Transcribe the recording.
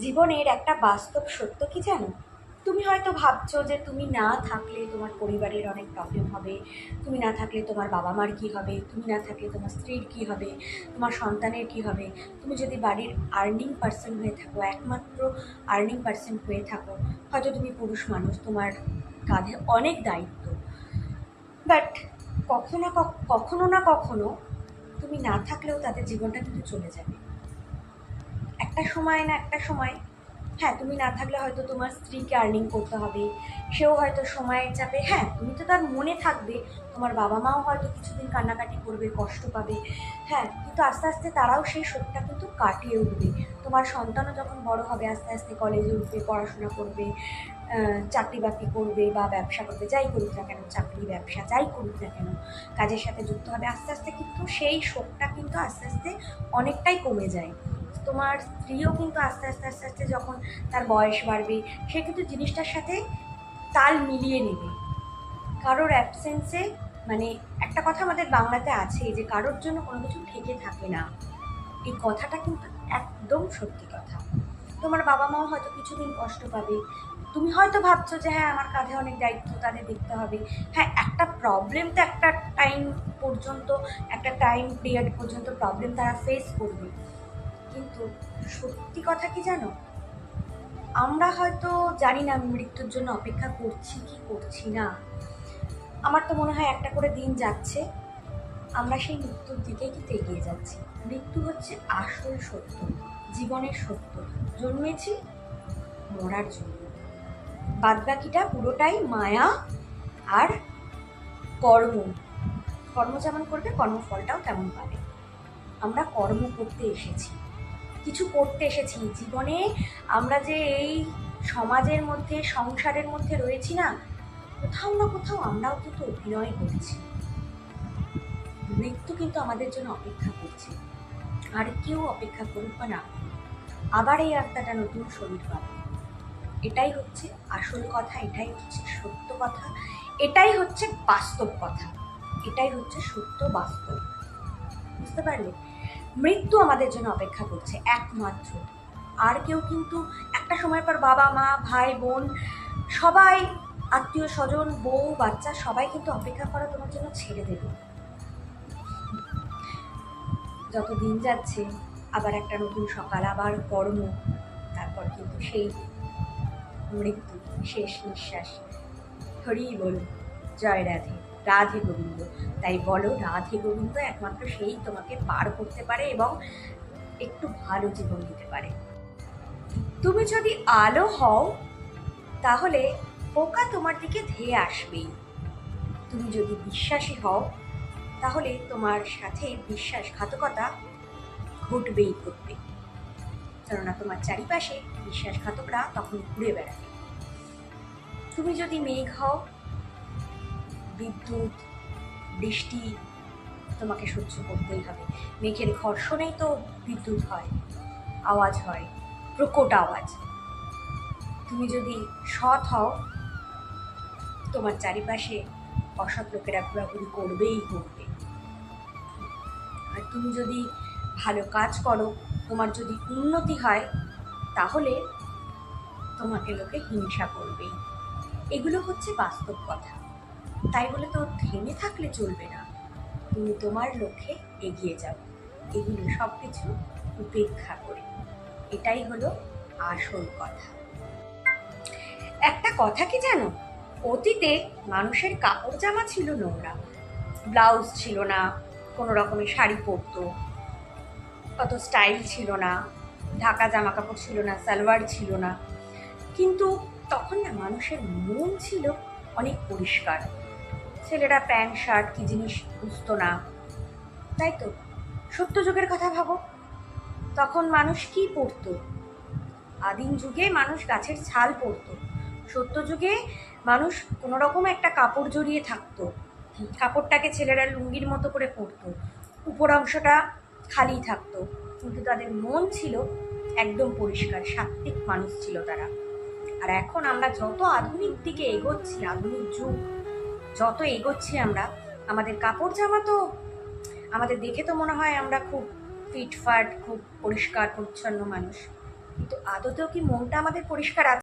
জীবনের একটা বাস্তব সত্য কি জানো? তুমি হয়তো ভাবছ যে তুমি না থাকলে তোমার পরিবারের অনেক প্রবলেম হবে, তুমি না থাকলে তোমার বাবা মার কী হবে, তুমি না থাকলে তোমার স্ত্রীর কী হবে, তোমার সন্তানের কী হবে। তুমি যদি বাড়ির আর্নিং পার্সন হয়ে থাকো, একমাত্র আর্নিং পার্সন হয়ে থাকো, হয়তো তুমি পুরুষ মানুষ, তোমার কাঁধে অনেক দায়িত্ব। বাট কখনো কখনো না কখনো তুমি না থাকলেও তাদের জীবনটা কিন্তু চলে যাবে। একটা সময় না একটা সময়। হ্যাঁ তুমি না থাকলে হয়তো তোমার স্ত্রীকে আর্নিং করতে হবে। সেও হয়তো সময়ের চাপে হ্যাঁ তুমি তো তার মনে থাকবে। তোমার বাবা মাও হয়তো কিছুদিন কান্নাকাটি করবে, কষ্ট পাবে। হ্যাঁ কিন্তু আস্তে আস্তে তারাও সেই শোকটা কিন্তু কাটিয়ে উঠবে। তোমার সন্তানও যখন বড় হবে, আস্তে আস্তে কলেজে উঠবে, পড়াশোনা করবে চাকরি বাকরি করবে বা ব্যবসা করবে, যাই করুক না কেন, চাকরি, ব্যবসা, যাই করুক না কেন, কাজের সাথে যুক্ত হবে, আস্তে আস্তে কিন্তু সেই শোকটা কিন্তু আস্তে আস্তে অনেকটাই কমে যায়। তোমার স্ত্রীও কিন্তু আস্তে আস্তে আস্তে আস্তে যখন তার বয়স বাড়বে, সে কিন্তু জিনিসটার সাথে তাল মিলিয়ে নেবে। কারোর অ্যাবসেন্সে মানে একটা কথা আমাদের বাংলাতে আছে যে কারোর জন্য কোনো কিছু ঠেকে থাকে না। এই কথাটা কিন্তু একদম সত্যি কথা। তোমার বাবা মাও হয়তো কিছুদিন কষ্ট পাবে। তুমি হয়তো ভাবছ যে হ্যাঁ আমার কাঁধে অনেক দায়িত্ব, তাদের দেখতে হবে। হ্যাঁ একটা প্রবলেম তো একটা টাইম পর্যন্ত, একটা টাইম পিরিয়ড পর্যন্ত প্রবলেম তারা ফেস করবে। কিন্তু সত্যি কথা কি জানো? আমরা হয়তো জানি না মৃত্যুর জন্য অপেক্ষা করছি কি করছি না। আমার তো মনে হয় একটা করে দিন যাচ্ছে। আমরা সেই মৃত্যুর দিকেই কিন্তু এগিয়ে যাচ্ছি। মৃত্যু হচ্ছে আসল সত্য, জীবনের সত্য। জন্মেছি, মরার জন্য। বাদবাকিটা পুরোটাই মায়া আর কর্ম। কর্ম যেমন করবে, কর্মফলটাও তেমন পাবে। আমরা কর্ম করতে এসেছি। কিছু করতে এসেছি। জীবনে আমরা যে এই সমাজের মধ্যে, সংসারের মধ্যে রয়েছি না, কোথাও না কোথাও আমরাও কিন্তু অভিনয় করছি। মৃত্যু কিন্তু আমাদের জন্য অপেক্ষা করছে। আর কেউ অপেক্ষা করুক বা না, আবার এই আত্মাটা নতুন শরীর পাবে। এটাই হচ্ছে আসল কথা, এটাই হচ্ছে সত্য কথা, এটাই হচ্ছে বাস্তব কথা, এটাই হচ্ছে সত্য বাস্তব। বুঝতে পারলে? মৃত্যু আমাদের জন্য অপেক্ষা করছে, একমাত্র। আর কেউ কিন্তু একটা সময় পর বাবা, মা, ভাই, বোন, সবাই, আত্মীয় স্বজন, বউ, বাচ্চা, সবাই কিন্তু অপেক্ষা করা তোমার জন্য ছেড়ে দেবে। যত দিন যাচ্ছে, আবার একটা নতুন সকাল, আবার কর্ম, তারপর কিন্তু সেই মৃত্যু, শেষ নিঃশ্বাস। হরি বল জয় রাধে রাধে গোবিন্দ। তাই বলো, রাধে গোবিন্দ একমাত্র সেই তোমাকে পার করতে পারে এবং একটু ভালো জীবন দিতে পারে। তুমি যদি আলো হও, তাহলে পোকা তোমার দিকে ধেয়ে আসবেই। তুমি যদি বিশ্বাসী হও, তাহলে তোমার সাথে বিশ্বাসঘাতকতা ঘটবেই ঘটবে। কেননা তোমার চারিপাশে বিশ্বাসঘাতকরা তখন ঘুরে বেড়াবে। তুমি যদি মেঘ হও, বিদ্যুৎ বৃষ্টি তোমাকে সহ্য করতেই হবে। মেঘের ঘর্ষণেই তো বিদ্যুৎ হয়, আওয়াজ হয়, প্রকট আওয়াজ। তুমি যদি সৎ হও, তোমার চারিপাশে অসৎ লোকেরা ঘোরাঘুরি করবেই করবে। আর তুমি যদি ভালো কাজ করো, তোমার যদি উন্নতি হয়, তাহলে তোমাকে লোকে হিংসা করবেই। এগুলো হচ্ছে বাস্তব কথা। তাই বলে তো থেমে থাকলে চলবে না। তুমি তোমার লক্ষ্যে এগিয়ে যাও। এগুলো সব কিছু উপেক্ষা করে। এটাই হলো আসল কথা। একটা কথা কি জানো? অতীতে মানুষের কাপড় জামা ছিল নোংরা। ব্লাউজ ছিল না, কোনো রকমের শাড়ি পরতো, অত স্টাইল ছিল না, ঢাকা জামা কাপড় ছিল না, সালোয়ার ছিল না। কিন্তু তখন না মানুষের মন ছিল অনেক পরিষ্কার। ছেলেরা প্যান্ট, শার্ট, কি জিনিস বুঝতো না। তাই তো? সত্য যুগের কথা ভাবো। তখন মানুষ কি পরতো আদিম যুগে মানুষ গাছের ছাল পরতো সত্য যুগে মানুষ কোনো রকম একটা কাপড় জড়িয়ে থাকতো। কাপড়টাকে ছেলেরা লুঙ্গির মতো করে পরতো উপর অংশটা খালি থাকতো। কিন্তু তাদের মন ছিল একদম পরিষ্কার, সাত্ত্বিক মানুষ ছিল তারা। আর এখন আমরা যত আধুনিক দিকে এগোচ্ছি, আধুনিক যুগ যত এগোচ্ছি আমরা, আমাদের কাপড় জামা তো আমাদের দেখে তো মনে হয় আমরা খুব ফিটফাট, খুব পরিষ্কার, পরিচ্ছন্ন মানুষ। কিন্তু আদতেও কি মনটা আমাদের পরিষ্কার আছে?